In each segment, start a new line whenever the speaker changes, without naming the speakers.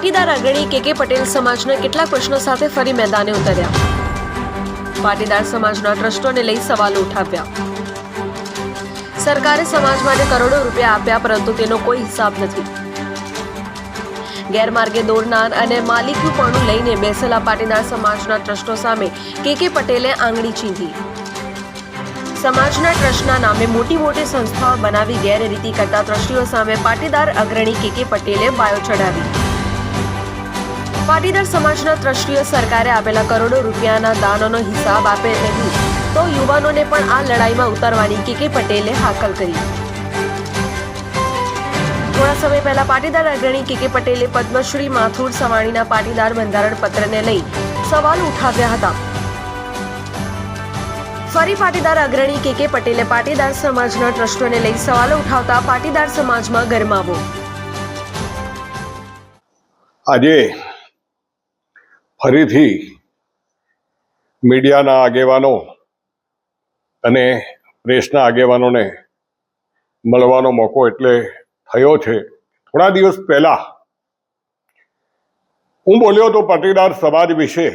પાટીદાર અગ્રણી કે કે પટેલ સમાજના કેટલાક પ્રશ્નો સાથે ફરી મેદાને ઉતર્યા. પાટીદાર સમાજના ટ્રસ્ટોને લઈ સવાલો ઉઠાવ્યા. સરકારે સમાજ માટે કરોડો રૂપિયા આપ્યા, પરંતુ તેનો કોઈ હિસાબ નથી. ગેરમાર્ગે દોરનાર અને માલિકીપણું લઈને બેસેલા પાટીદાર સમાજના ટ્રસ્ટો સામે કે કે પટેલે આંગળી ચીંધી. સમાજના ટ્રસ્ટના નામે મોટી મોટી સંસ્થાઓ બનાવી ગેરરીતિ કરતા ટ્રસ્ટીઓ સામે પાટીદાર અગ્રણી કે કે પટેલે બાયો ચડાવી પાટીદાર સમાજના ટ્રસ્ટીઓ સરકારે આપેલા કરોડો રૂપિયાના દાનોનો હિસાબ આપે નહીં, તો યુવાનોને પણ આ લડાઈમાં ઉતરવાની કે કે પટેલે હાકલ કરી. થોડા સમય પહેલા પાટીદાર અગ્રણી કે પટેલે પદ્મશ્રી માથુર સવાણીના પાટીદાર બંધારણ પત્રને લઈ સવાલ ઉઠાવ્યા હતા. ફરી પાટીદાર અગ્રણી કે કે પટેલે પાટીદાર સમાજના ટ્રસ્ટોને લઈ સવાલો ઉઠાવતા પાટીદાર સમાજમાં ગરમાવો.
આજે ફરીથી મીડિયાના આગેવાનો અને પ્રેસના આગેવાનોને મળવાનો મોકો એટલે થયો છે. થોડા દિવસ પહેલા હું બોલ્યો હતો પાટીદાર સમાજ વિશે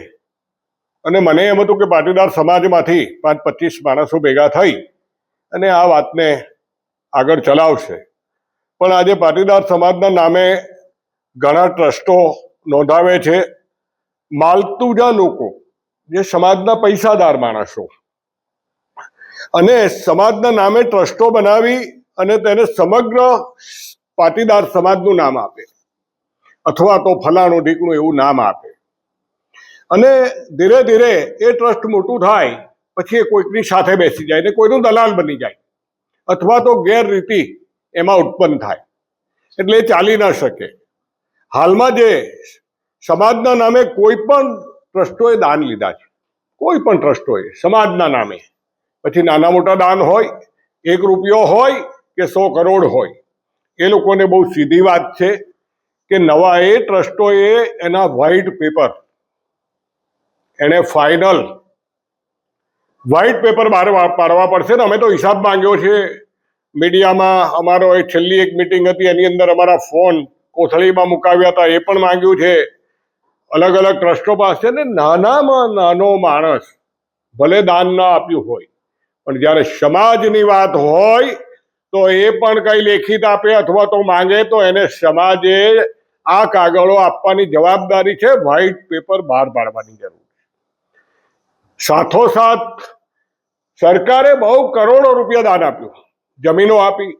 અને મને એમ હતું કે પાટીદાર સમાજમાંથી પાંચ પચીસ માણસો ભેગા થઈ અને આ વાતને આગળ ચલાવશે. પણ આજે પાટીદાર સમાજના નામે ઘણા ટ્રસ્ટો નોંધાવે છે માલતુજા લોકો, જે સમાજના પૈસાદાર માણસો. અને સમાજના નામે ટ્રસ્ટો બનાવી અને તેને સમગ્ર પાટીદાર સમાજનું નામ આપે. અથવા તો ફલાણું ઢીકણું એવું નામ આપે. અને ધીરે ધીરે એ ટ્રસ્ટ મોટું થાય, પછી એ કોઈકની સાથે બેસી જાય ને કોઈનું દલાલ બની જાય. અથવા તો ગેરરીતિ એમાં ઉત્પન્ન થાય. એટલે ચાલી ન શકે. હાલમાં જે સમાજના નામે કોઈ પણ ટ્રસ્ટોએ દાન લીધા છે. કોઈ પણ ટ્રસ્ટોએ, સમાજના નામે. પછી નાના મોટા દાન હોય, એક રૂપિયો હોય કે સો કરોડ હોય. એ લોકોને બહુ સીધી વાત છે કે નવા એ ટ્રસ્ટોએ એના વ્હાઇટ પેપર એને ફાઇનલ. વ્હાઇટ પેપર બહાર પાડવા પડશે ને, અમે તો હિસાબ માંગ્યો છે. મીડિયામાં અમારો એ છેલ્લી એક મિટિંગ હતી, એની અંદર અમારા ફોન કોથળીમાં મુકાવ્યા હતા, એ પણ માંગ્યું છે. અલગ અલગ ટ્રસ્ટો પાસે ને નાનામાં નાનો માણસ ભલે દાન ના આપ્યું હોય, પણ જ્યારે સમાજની વાત હોય, તો એ પણ કઈ લેખિત આપે અથવા તો માંગે, તો એને સમાજે આ કાગળો આપવાની જવાબદારી છે વ્હાઇટ પેપર બહાર પાડવાની જરૂર છે. સાથોસાથ સરકારે બહુ કરોડો રૂપિયા દાન આપ્યું. જમીનો આપી,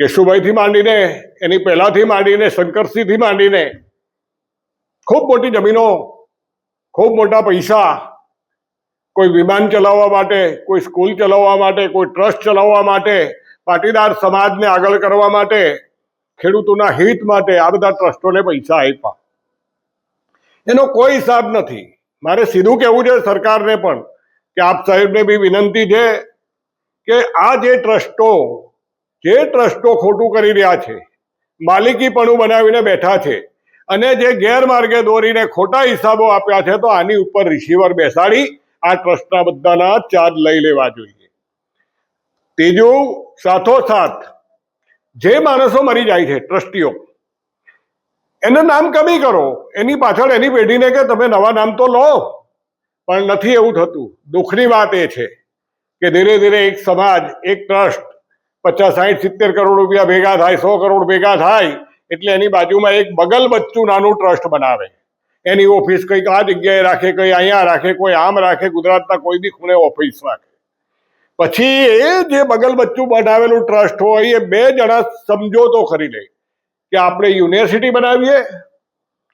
કેશુભાઈથી માંડીને, એની પહેલાથી માંડીને, શંકરસિંહથી માંડીને ખૂબ મોટી જમીનો, ખૂબ મોટા પૈસા, કોઈ વિમાન ચલાવવા માટે, કોઈ સ્કૂલ ચલાવવા માટે, કોઈ ટ્રસ્ટ ચલાવવા માટે, પાટીદાર સમાજને આગળ કરવા માટે, ખેડૂતોના હિત માટે આ બધા ટ્રસ્ટોને પૈસા આપ્યા. એનો કોઈ હિસાબ નથી. મારે સીધું કહેવું છે સરકારને પણ કે આપ સાહેબને બી વિનંતી છે કે આ જે ટ્રસ્ટો જે ટ્રસ્ટો ખોટું કરી રહ્યા છે, માલિકીપણું બનાવીને બેઠા છે અને જે ગેરમાર્ગે દોરીને ખોટા હિસાબો આપ્યા છે, તો આની ઉપર રિસીવર બેસાડી, આ ટ્રસ્ટના બધાના ચાર્જ લઈ લેવા જોઈએ. ત્રીજું, સાથોસાથ, જે માણસો મરી જાય છે, ટ્રસ્ટીઓ, એનું નામ કમી કરો. એની પાછળ એની પેઢીને કે તમે નવા નામ તો લો, પણ નથી એવું થતું. દુઃખની વાત એ છે કે ધીરે ધીરે એક સમાજ, એક ટ્રસ્ટ પચાસ સાઠ સિત્તેર કરોડ રૂપિયા ભેગા થાય, સો કરોડ ભેગા થાય એટલે એની બાજુમાં એક બગલ બચ્ચું નાનું ટ્રસ્ટ બનાવે. એની ઓફિસ કંઈક આ જગ્યાએ રાખે, કંઈ અહીંયા રાખે, કોઈ આમ રાખે, ગુજરાતના કોઈ બી ખૂણે ઓફિસ રાખે. પછી એ જે બગલ બચ્ચું બનાવેલું ટ્રસ્ટ હોય, એ બે જણા સમજોતો કરી લે કે આપણે યુનિવર્સિટી બનાવીએ,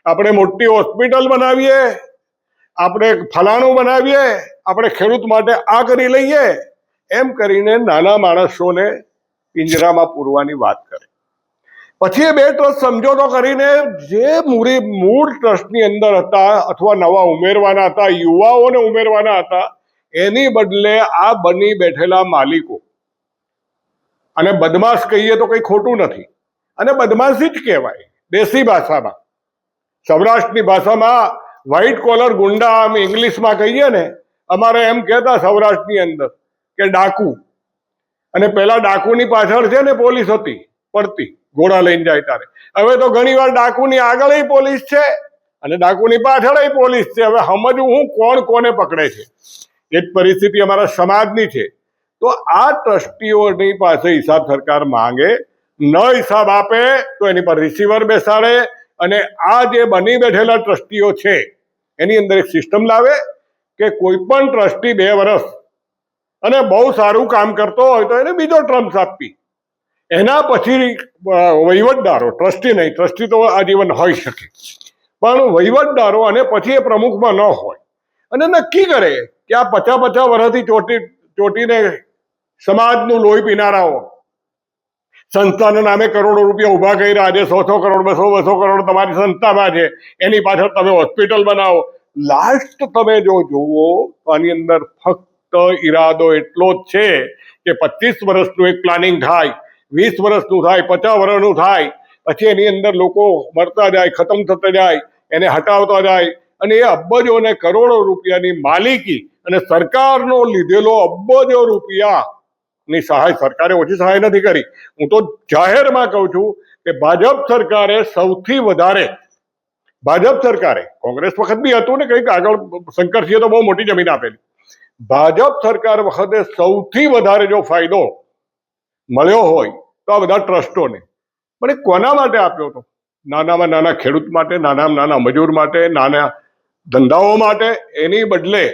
આપણે મોટી હોસ્પિટલ બનાવીએ, આપણે ફલાણું બનાવીએ, આપણે ખેડૂત માટે આ કરી લઈએ. એમ કરીને નાના માણસોને પિંજરામાં પૂરવાની વાત કરે. પછી એ બે ટ્રસ્ટ સમજોતો કરીને જે મૂરી મૂળ ટ્રસ્ટની અંદર હતા અથવા નવા ઉમેરવાના હતા, યુવાઓને ઉમેરવાના હતા, એની બદલે આ બની બેઠેલા માલિકો. અને બદમાશ કહીએ તો કંઈ ખોટું નથી. અને બદમાશી જ કહેવાય દેશી ભાષામાં. સૌરાષ્ટ્રની ભાષામાં વ્હાઇટ કોલર ગુંડા આમ ઇંગ્લિશમાં કહીએ ને, અમારે એમ કહેતા સૌરાષ્ટ્રની અંદર કે ડાકુ. અને પેલા ડાકુની પાછળ છે ને પોલીસ હતી, પડતી. ઘોડા લઈને જાય ત્યારે હવે તો ઘણીવાર ડાકુની આગળ પોલીસ છે અને ડાકુની પાછળ પોલીસ છે. હવે સમજવું હું કોણ કોને પકડે છે. એ જ પરિસ્થિતિ અમારા સમાજની છે. તો આ ટ્રસ્ટીઓની પાસે હિસાબ સરકાર માંગે, ન હિસાબ આપે તો એની પર રિસીવર બેસાડે અને આ જે બની બેઠેલા ટ્રસ્ટીઓ છે, એની અંદર એક સિસ્ટમ લાવે કે કોઈ પણ ટ્રસ્ટી બે વર્ષ અને બહુ સારું કામ કરતો હોય તો એને બીજો ટ્રમ્પ આપી. એના પછી વહીવટદારો, ટ્રસ્ટી નહીં, ટ્રસ્ટી તો આજીવન હોઈ શકે. પણ વહીવટદારો અને પછી એ પ્રમુખમાં ન હોય. અને નક્કી કરે કે આ પચાસ પચાસ વર્ષથી ચોટી, ચોટીને સમાજનું લોહી પીનારાઓ સંસ્થાના નામે કરોડો રૂપિયા ઊભા કર્યા આજે સો સો કરોડ, બસો બસો કરોડ તમારી સંસ્થામાં છે. એની પાછળ તમે હોસ્પિટલ બનાવો. લાસ્ટ તમે જો જુઓ તો આની અંદર ફક્ત ઈરાદો એટલો જ છે કે પચીસ વર્ષનું એક પ્લાનિંગ થાય. વીસ વર્ષનું થાય, પચાસ વર્ષનું થાય, પછી એની અંદર લોકો મરતા જાય, ખતમ થતા જાય, એને હટાવતા જાય. અને એ અબજો અને કરોડો રૂપિયાની માલિકી અને સરકારનો લીધેલો અબજો રૂપિયા ની સહાય સરકારે ઓછી સહાય નથી કરી. હું તો જાહેરમાં કહું છું કે ભાજપ સરકારે સૌથી વધારે, ભાજપ સરકારે, કોંગ્રેસ વખત બી હતું ને કંઈક આગળ શંકરસિંહે તો બહુ મોટી જમીન આપેલી. ભાજપ સરકાર વખતે સૌથી વધારે જો ફાયદો મળ્યો હોય તો આ બધા ટ્રસ્ટોને પણ એ કોના માટે આપ્યો હતો? નાનામાં નાના ખેડૂત માટે, નાનામાં નાના મજૂર માટે, નાના ધંધાઓ માટે? એની બદલે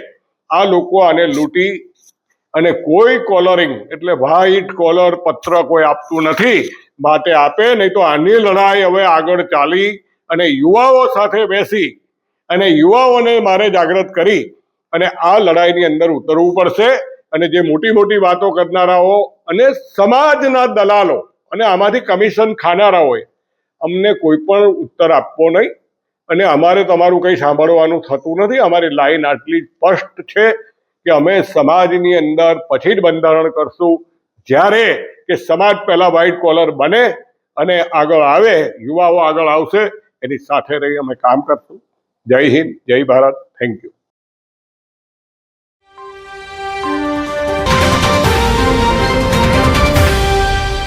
આ લોકો આને લૂંટી અને કોઈ કોલરિંગ એટલે વ્હાઇટ કોલર પત્ર કોઈ આપતું નથી, માટે આપે, નહીં તો આની લડાઈ હવે આગળ ચાલી અને યુવાઓ સાથે બેસી અને યુવાઓને મારે જાગૃત કરી અને આ લડાઈની અંદર ઉતરવું પડશે. અને જે મોટી મોટી વાતો કરનારાઓ અને સમાજના દલાલો અને આમાંથી કમિશન ખાનારાઓએ અમને કોઈ પણ ઉત્તર આપવો નહીં. અને અમારે તમારું કંઈ સાંભળવાનું થતું નથી. અમારી લાઈન આટલી સ્પષ્ટ છે કે અમે સમાજની અંદર પછી જ બંધારણ કરશું. જ્યારે કે સમાજ પહેલા વ્હાઇટ કોલર બને અને આગળ આવે, યુવાઓ આગળ આવશે, એની સાથે રહી અમે કામ કરશું. જય હિન્દ, જય ભારત. Thank you